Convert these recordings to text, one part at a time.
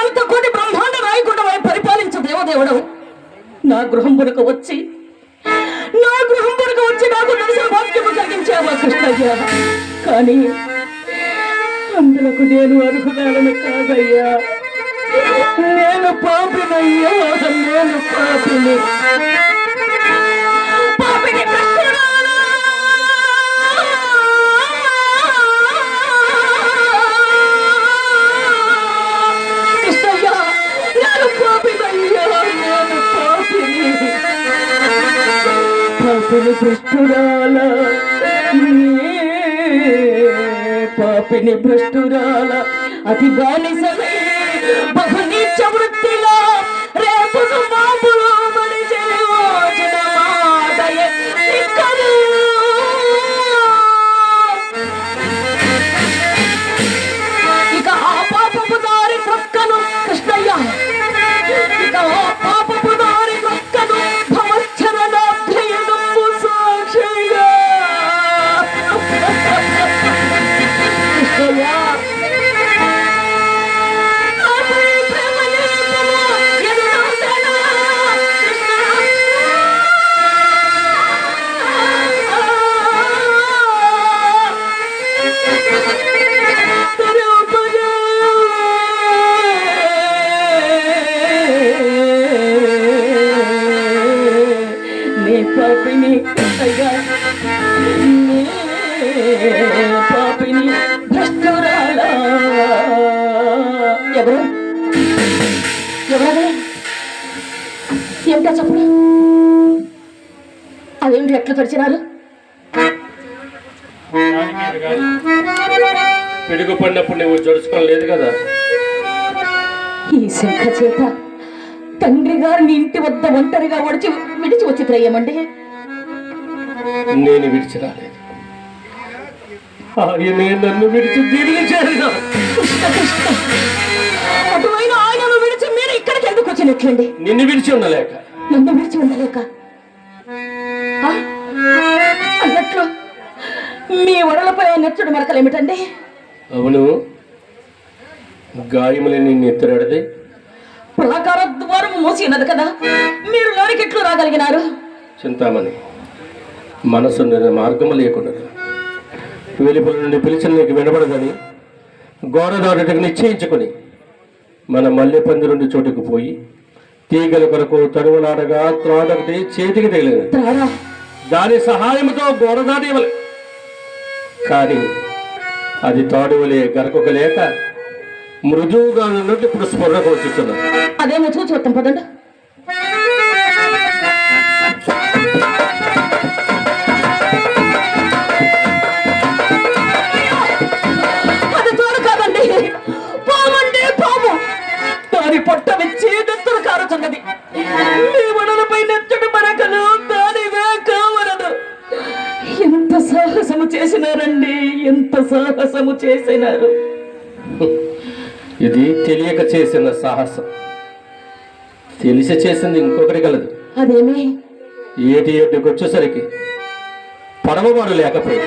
చరాచర కూడి బ్రహ్మాండ నాయకుడవై పరిపాలించు దేవదేవుడవు నా గృహంబునకు వచ్చి నా గృహంబునకు వచ్చి నాకు దర్శన భాగ్యము కలిగించావా కృష్ణయ్య. కానీ అందులకు నేను అర్హురాలను కాదయ్యా. నేను పాపినయ్యా నేను పాపిని. పాపిని భ్రష్టురాల. పాపిని భ్రష్టురాల. అతి బానిసమే పడినప్పుడు నువ్వు జడుచుకోవడం లేదు కదా? ఈ శంఖ చేత తండ్రి గారిని ఇంటి వద్ద ఒంటరిగా ఒడిచి విడిచి వచ్చి త్రయ్యమండి నేను విడిచి రాలేదు. ఆయనే నన్ను విడిచి తిరిగి చేరిన. అటువైన ఆయనను విడిచి మీరు ఇక్కడికి ఎందుకు వచ్చినట్లండి? నిన్ను విడిచి ఉండలేక. నన్ను విడిచి ఉండలేక? అన్నట్లు మీ వడలపై ఆ నెచ్చుడు మరకలు ఏమిటండి అవును. గాయములు నిన్ను ఎత్తురాడదే ప్రాకార ద్వారం మూసి ఉన్నది కదా మీరు లోనికి ఎట్లు రాగలిగినారు? చింతామణి మనసు మార్గము లేకుండా వెలుపల నుండి పిలిచిన నీకు వినబడదని గోడ దాటుటకు నిశ్చయించుకొని మన మల్లె పందిరుండి చోటుకు పోయి తీగల కొరకు తరువులాడగా త్రాడొకటి చేతికి తగిలింది దాని సహాయంతో గోడ దాటి ఇవ్వలే కానీ అది తాడువలే గరకొక లేక మృదువుగా ఉన్నట్టు ఇప్పుడు స్ఫురణకు వచ్చుతున్నది అదేమో చూసి వస్తాం పదండి. అది కాదండి. పొట్ట వడలపై ఎంత సాహసము చేసినారండి. ఎంత సాహసము చేసినారు? ఇది తెలియక చేసిన సాహసం. తెలిసి చేసింది ఇంకొకటి కలదు. అదేమి? ఏటి ఎడ్డుకు వచ్చేసరికి పడవవాడు లేకపోయి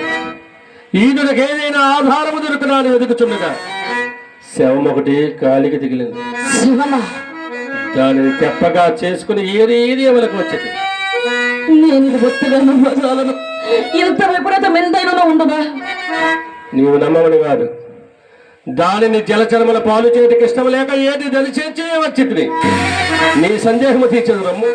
ఈదుడికి ఏదైనా ఆధారము దొరుకునా అని వెతుకుచుండగా శవం ఒకటి కాలికి శివమా? దానిని తెప్పగా చేసుకుని ఏది ఏది ఎవరికి వచ్చేది? నేను ఇంత విపరీతం ఎంతైనా ఉండదా? నీవు నమ్మవని కాదు. దానిని జలచరముల పాలు చేయటకి ఇష్టం లేక ఏది దలిచేర్చే వచ్చింది నీ సందేహము తీర్చదు రమ్ము.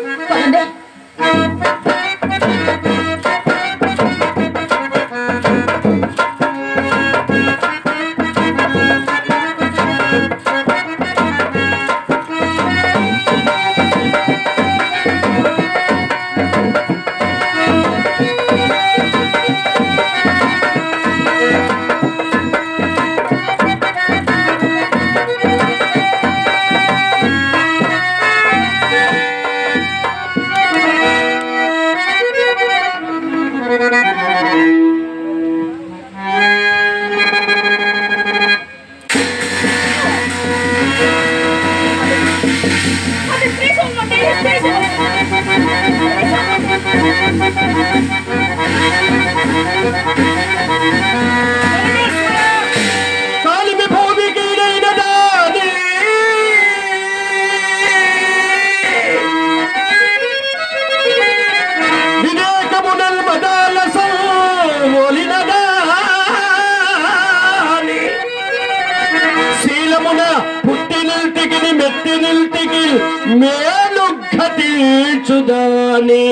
నిల్టికి మేలు ఘటించుదాని.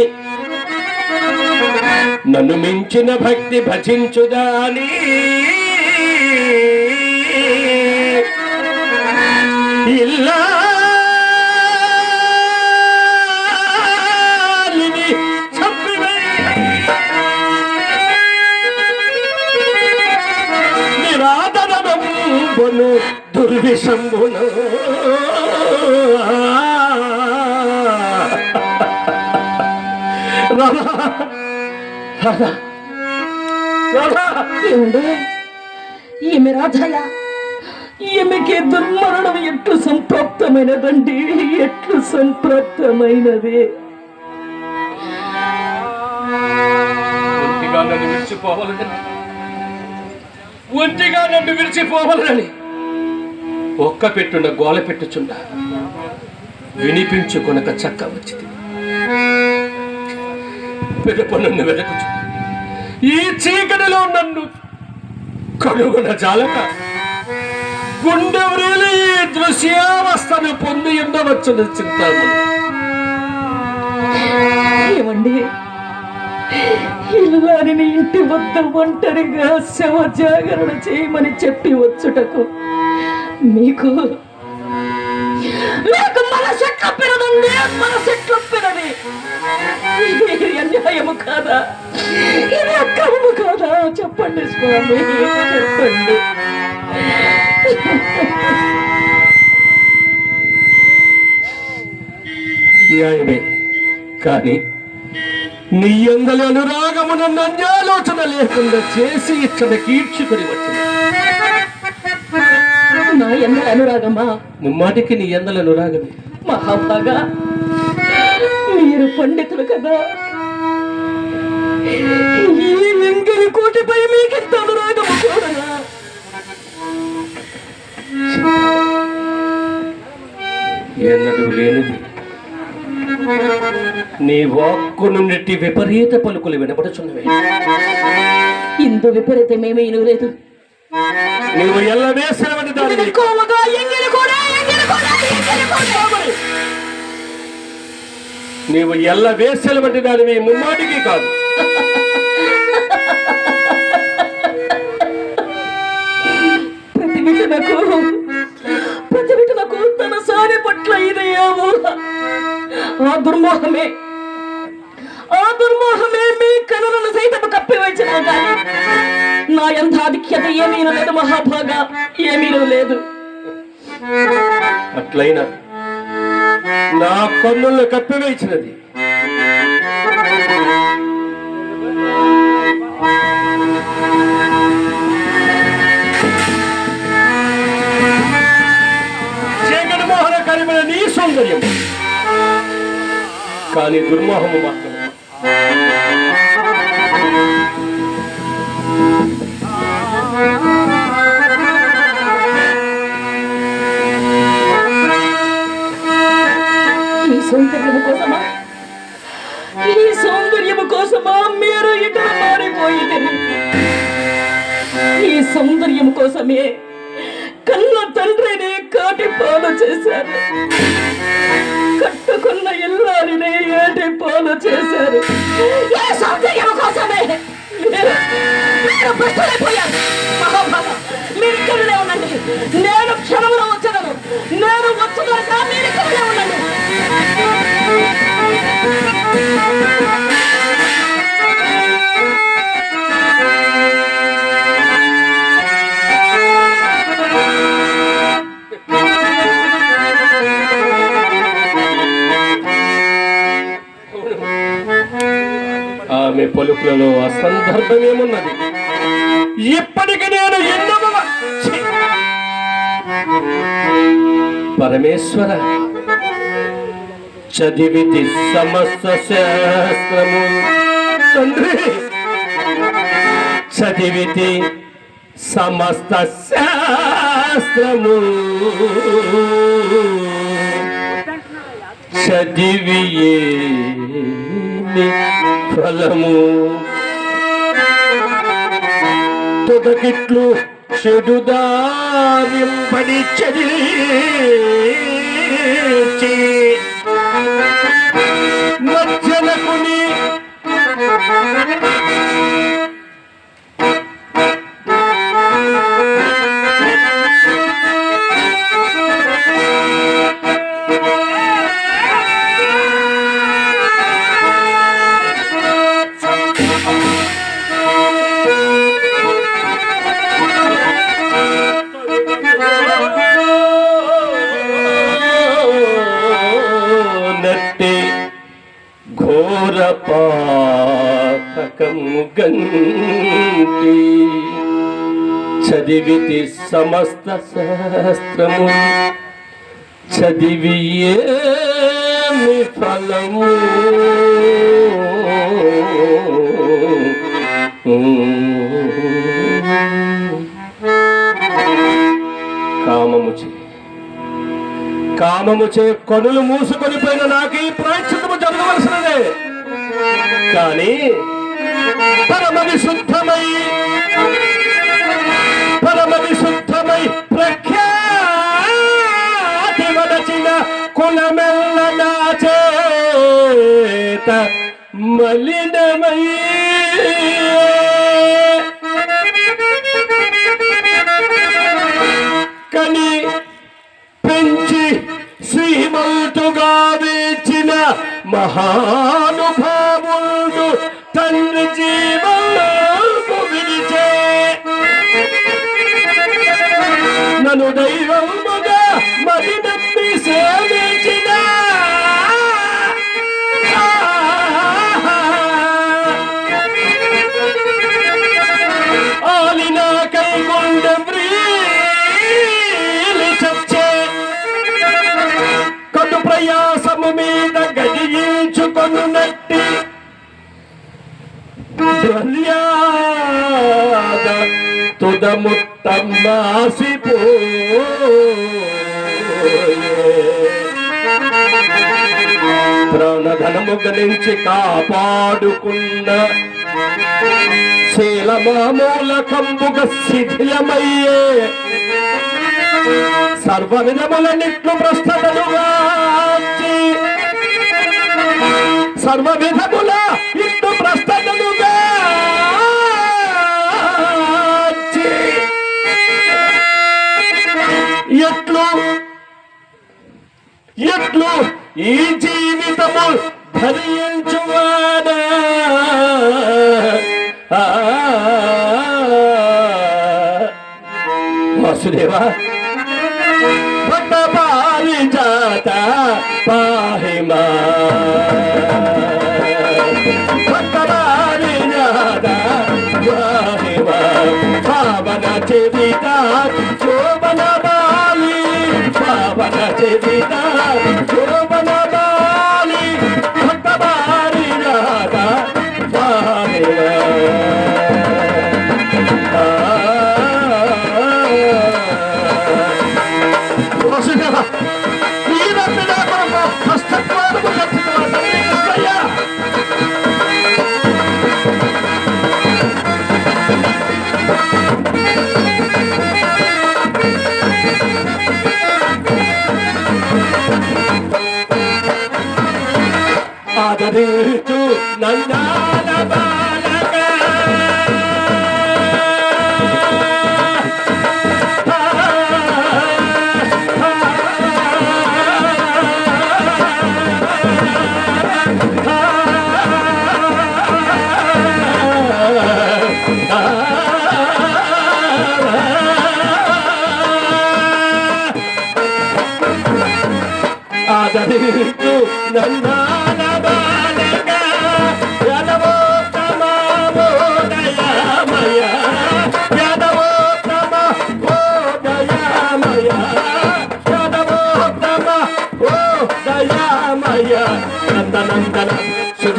నన్ను మించిన భక్తి భజించుదాని. ఇల్లాలిని నిరాదరము దుర్విషంబును ఏమండి? ఈమె రాధయ. ఈమెకి దుర్మరణం ఎట్లు సంప్రాప్తమైనదండి? ఎట్లు సంప్రాప్తమైనది? ఒంటిగా నన్ను విడిచిపోవాలని. ఒంటిగా నన్ను విడిచిపోవాలని. ఒక్క పెట్టున్న గోల పెట్టుచుండ. వినిపించుకొనక చక్క వచ్చింది. పెదప నన్ను ఈ చీకటిలో నన్ను కనుగొన జాలక. గుండె వ్రేలి ఈ దృశ్యావస్థను పొంది ఉండవచ్చును చింతామణి ఏమండి? ఇల్లారిని ఇంటి వద్ద ఒంటరిగా శవ జాగరణ చేయమని చెప్పి వచ్చుటకు మీకు నాకు మనసెట్ల పెరదండి మనసెట్ల మన ఇది అన్యాయము కాదా? ఇది అక్రమము కాదా? చెప్పండి స్వామి చెప్పండి. అన్యాయమే కానీ నీ అందరి అనురాగమున నంజాలోచన లేకుండా చేసి ఇచ్చట కీర్చుకుని వచ్చింది నా ఎన్న అనురాగమా? ముమ్మాటికి నీ అందల అనురాగమే మహాభాగా మీరు పండితులు కదా. ఈ వెంకరి కోటిపై మీకింత అనురాగము కూడనా ఎన్నడూ లేనిది. నీ వాక్కు నుండి విపరీత పలుకులు వినపడుచున్నవి. ఇందు విపరీతమేమీ లేదు నీవు ఎల్ల వేసినవని దానిని ఎక్కువగా ఎంగిలి కూడా ఎంగిలి కూడా ఎంగిలి కూడా నీవు ఎల్ల వేసల వంటి దానివి ముమ్మాటికి కాదు ప్రతి బిడ్డలకు ప్రతి బిడ్డలకు తన సారి పట్ల ఇదయ్యా ఊహ ఆ దుర్మోహమే ఆ దుర్మోహమే మీ కనులను సైతం కప్పివేసిన కానీ నా ఎంత ఆధిక్యత ఏమీ లేదు మహాభాగా. ఏమీ లేదు. అట్లయినా నా కన్నులను కప్పివేసినది జగన్మోహన కలిపిన నీ సౌందర్యం. కానీ దుర్మోహము మాత్రమే. సౌందర్యము కోసమా? ఈ సౌందర్యము కోసమా మీరు ఇతర మారిపోయింది? ఈ సౌందర్యం కోసమే కన్న తండ్రిని కాటి పాలు చేశారు. కట్టుకున్న ఇల్లాలిని ఏటి పోలు చేశారు? ఏ సౌకర్యం కోసమే మీరు భ్రష్టులైపోయారు మహాభాగ మీరు ఇక్కడనే ఉండండి. నేను క్షణంలో వచ్చదను నేను వచ్చుదాకా మీరు ఇక్కడనే ఉండండి. పలుకులలో అసందర్భమేమున్నది ఇప్పటికి నేను ఎన్నవ పరమేశ్వర చదివితి సమస్త శాస్త్రము. తండ్రి చదివితి సమస్త శాస్త్రము. చదివియే ఏమి ఫలము. తొదకిట్లు చెడుదారింపడి చదివించి మధ్యన చదివితి సమస్త శాస్త్రము. చదివి ఏమి ఫలము. కామము చే కామము చే కనులు మూసుకొని పోయిన నాకు ఈ ప్రాయశ్చిత్తము జరగవలసినదే. కానీ పరమ విశుద్ధమై పరమ విశుద్ధమై ప్రఖ్యాతి వదచిన కులమెల్ల నాచేత మలినమై. కని పెంచి శ్రీమంతుగా వేచిన మహా తండ్రి తుదముట్టమ్మాసిపోయే ప్రాణధనము గలించి కాపాడుకున్న శీలమామూల కంబుగ శిథిలమయ్యే సర్వ విధముల నిట్లు భ్రష్టతలుగా సర్వ విధముల ఇట్లు భ్రష్టతలుగా ఎట్లు? ఎట్లు? ఈ జీవితము ధరించువాడా ఆ, వాసుదేవా భక్త పారిజాత పాహిమా. భక్త పారిజాత పాహిమా. పావన చెవిత I'll take Tate Vidal,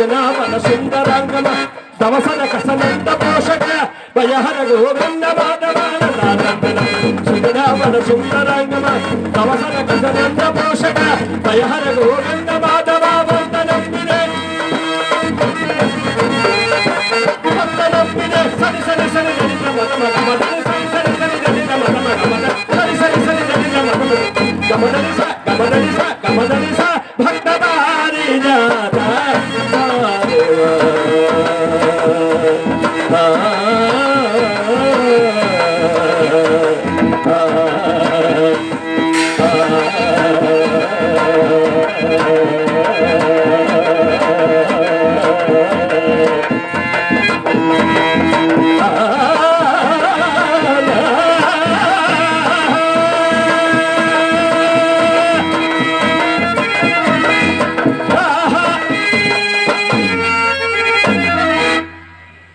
నందనందన సుజనావన సుందరాంగన దవసన కసనంద పోషక వయహర గోవింద మాధవాన నారాయణ సుందరావన సుందరాంగమ దవసన కసనంద పోషక వయహర గోవింద మాధవ వందనం వినే వందనం వినే సరి సరి సరి సరి సరి సరి సరి సరి సరి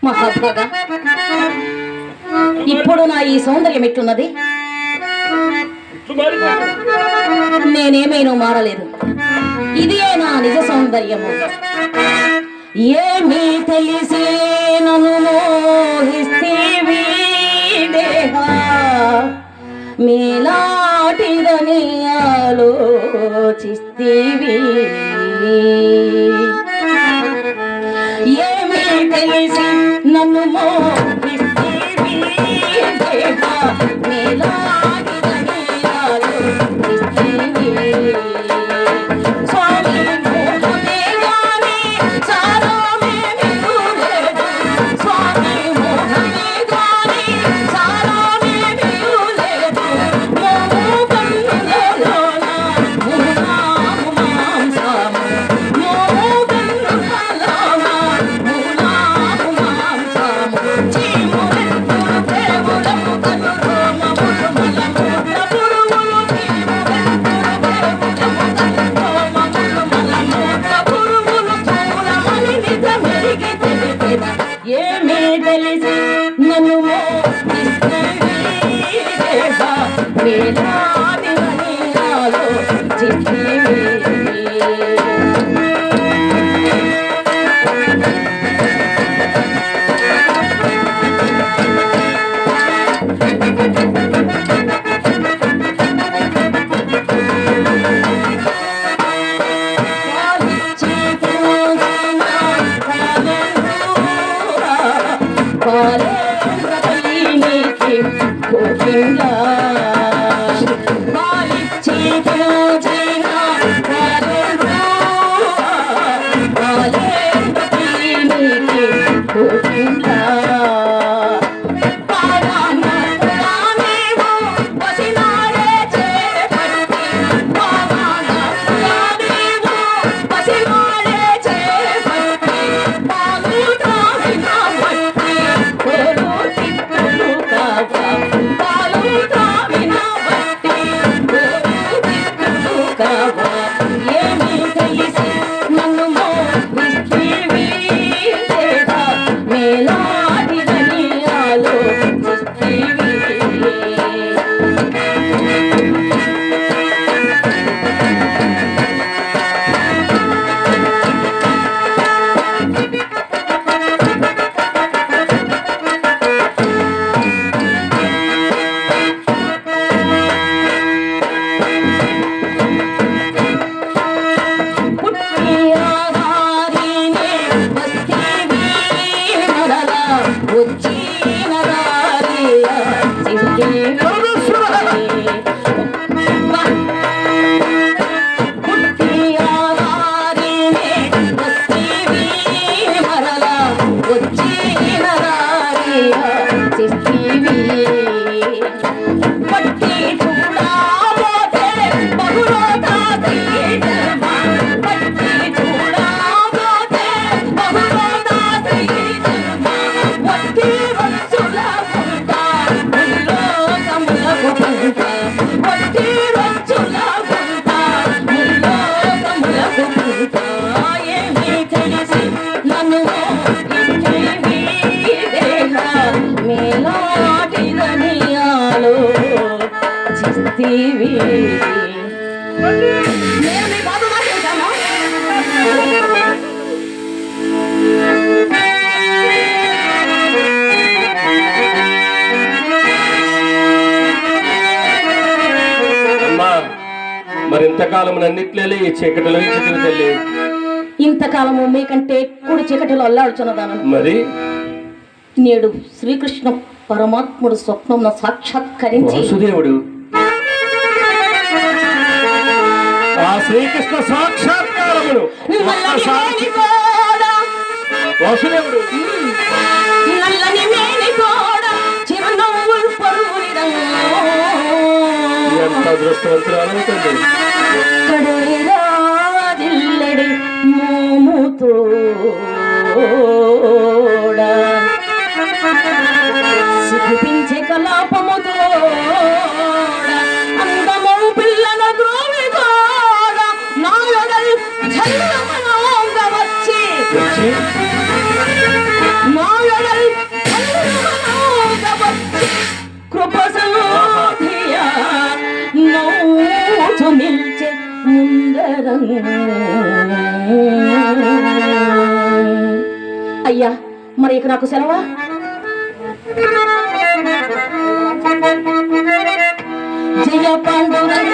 మహాభాగా ఇప్పుడు నా ఈ సౌందర్యం ఎట్లున్నది? నేనేమైనా మారలేదు. ఇదే నా నిజ సౌందర్యము. ఏమీ తెలిసి నన్ను mm. తెలిసి నన్ను వేదా చీకటిలో ఇచ్చి తల్లి? ఇంతకాలము మీకంటే కుడి చీకటిలో అల్లాడుచున్నదాను. మరి? నేడు శ్రీకృష్ణ పరమాత్ముడు స్వప్నం సాక్షాత్కరించి వాసుదేవుడు. ఆ శ్రీకృష్ణ సాక్షాత్కారమును. వాసుదేవుడు. ఎంత అదృష్టవంతురాలు అవుతుంది రాజిల్లడి మోముతోడ. సిగ్గుపించే కలాపముతోడ, అందము పిల్లల గ్రోవిగోడ, నాయడల్ చల్లమనోగ వచ్చి. వచ్చి. కృప సమాధియ నవ్వుచు నిల్చె ముందరం అయ్యా మరి ఇక నాకు సెలవా? జయ పాండురంగ